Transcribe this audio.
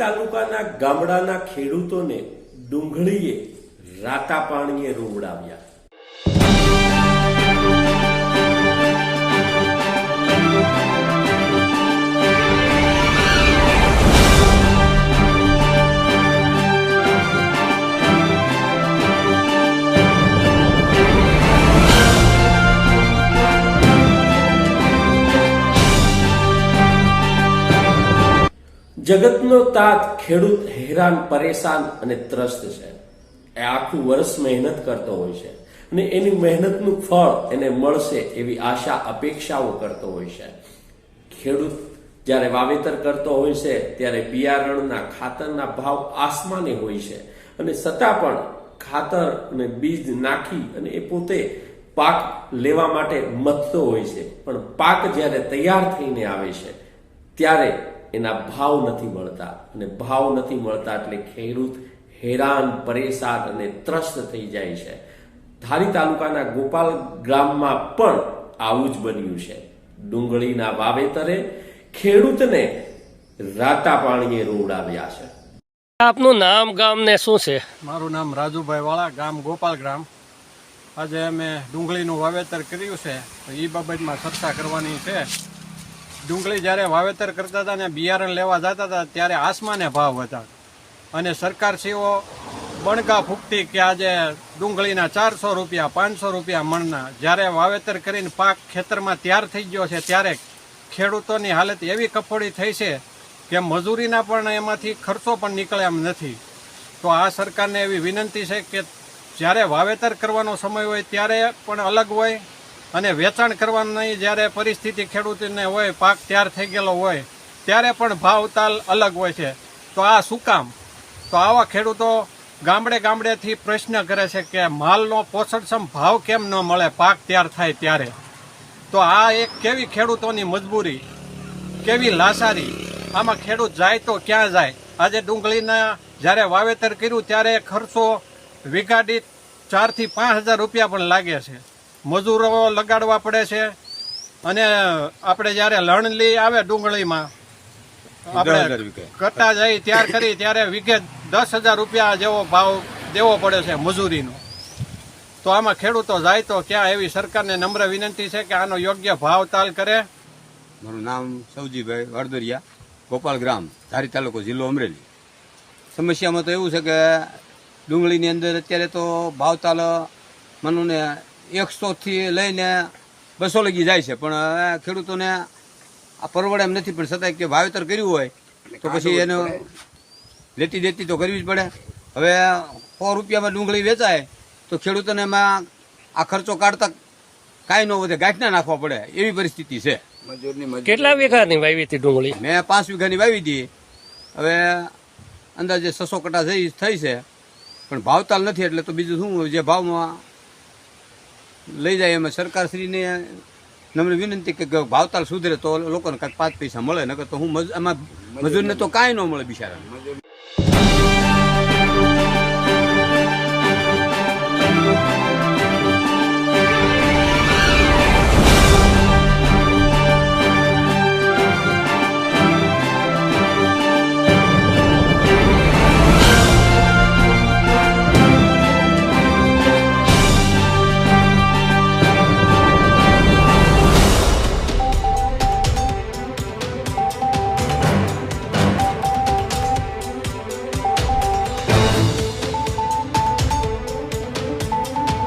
તાલુકાના ગામડાના ખેડૂતોને ડુંગળીએ રાતા પાણીએ રોવડાવ્યા. જગતનો તાત ખેડૂત હેરાન, પરેશાન અને ત્રસ્ત છે. એ આખું વર્ષ મહેનત કરતો હોય છે અને એની મહેનતનું ફળ એને મળશે એવી આશા, અપેક્ષાઓ કરતો હોય છે. ખેડૂત જ્યારે વાવેતર કરતો હોય છે, ત્યારે બિયારણના ખાતરના ભાવ આસમાને હોય છે અને છતાં પણ ખાતર અને બીજ નાખી અને એ પોતે પાક લેવા માટે મથતો હોય છે. પણ પાક જ્યારે તૈયાર થઈને આવે છે, ત્યારે એના ભાવ નથી મળતા. અને ભાવ નથી મળતા એટલે ખેડૂત હેરાન પરેશાન અને ત્રસ્ત થઈ જાય છે. ધારી તાલુકાના ગોપાલ ગ્રામમાં પણ આવું જ બન્યું છે. ડુંગળીના વાવેતરે ખેડૂતને રાતા પાણીએ રોવડાવ્યા છે. આપનું નામ ગામ ને શું છે? મારું નામ રાજુભાઈ વાળા ગામ ગોપાલ ગ્રામ. આજે અમે ડુંગળીનું વાવેતર કર્યું છે. તો એ બાબતમાં ચર્ચા કરવાની છે. ડુંગળી જ્યારે વાવેતર કરતા હતા ને બિયારણ લેવા જતા હતા, ત્યારે આસમાને ભાવ હતા. અને સરકારશ્રીઓ બણકા ફૂકતી કે આજે ડુંગળીના ચારસો રૂપિયા, પાંચસો રૂપિયા મણના. જ્યારે વાવેતર કરીને પાક ખેતરમાં તૈયાર થઈ ગયો છે, ત્યારે ખેડૂતોની હાલત એવી કફોડી થઈ છે કે મજૂરીના પણ એમાંથી ખર્ચો પણ નીકળે એમ નથી. તો આ સરકારને એવી વિનંતી છે કે જ્યારે વાવેતર કરવાનો સમય હોય, ત્યારે પણ અલગ હોય અને વેચાણ કરવાની જ્યારે પરિસ્થિતિ ખેડૂતને હોય, પાક તૈયાર થઈ ગયેલો હોય, ત્યારે પણ ભાવતાલ અલગ હોય છે. તો આ શું કામ? તો આવા ખેડૂતો ગામડે ગામડેથી પ્રશ્ન કરે છે કે માલનો પોષણક્ષમ ભાવ કેમ ન મળે, પાક તૈયાર થાય ત્યારે? તો આ એક કેવી ખેડૂતોની મજબૂરી, કેવી લાસારી? આમાં ખેડૂત જાય તો ક્યાં જાય? આજે ડુંગળીના જ્યારે વાવેતર કર્યું, ત્યારે ખર્ચો વિઘાડિત ચારથી પાંચ હજાર રૂપિયા પણ લાગે છે. મજૂરો લગાડવા પડે છે. અને આપણે જ્યારે લણલી આવે ડુંગળીમાં આપણે કરતા જઈ ત્યાર કરી ત્યારે વીઘે દસ હજાર રૂપિયા જેવો ભાવ દેવો પડે છે મજૂરીનો. તો આમાં ખેડૂતો જાય તો ક્યાં એવી સરકારને નમ્ર વિનંતી છે કે આનો યોગ્ય ભાવ તાલ કરે. મારું નામ સૌજીભાઈ વડદરિયા ગોપાલ ગ્રામ ધારી તાલુકો જિલ્લો અમરેલી. સમસ્યામાં તો એવું છે કે ડુંગળીની અંદર અત્યારે તો ભાવતાલ મનુને એકસોથી લઈને બસો લગી જાય છે. પણ હવે ખેડૂતોને આ પરવડે એમ નથી પણ છતાંય કે વાવેતર કર્યું હોય તો પછી એને લેતી દેતી તો કરવી જ પડે. હવે સો રૂપિયામાં ડુંગળી વેચાય તો ખેડૂતોને એમાં આ ખર્ચો કાઢતા કાંઈ ન વધે ગાંઠના નાખવા પડે. એવી પરિસ્થિતિ છે. કેટલા વીઘાની વાવી હતી ડુંગળી? મેં પાંચ વીઘાની વાવી હતી. હવે અંદાજે છસો કટા થઈ થઈ છે. પણ ભાવતાલ નથી એટલે તો બીજું શું જે ભાવમાં લઈ જાય એમાં સરકારશ્રીને નમ્ર વિનંતી કે ભાવતાલ સુધરે તો લોકોને કાંઈક પાંચ પૈસા મળે નકર તો હું એમાં મજૂરને તો કાંઈ ન મળે બિચારાને.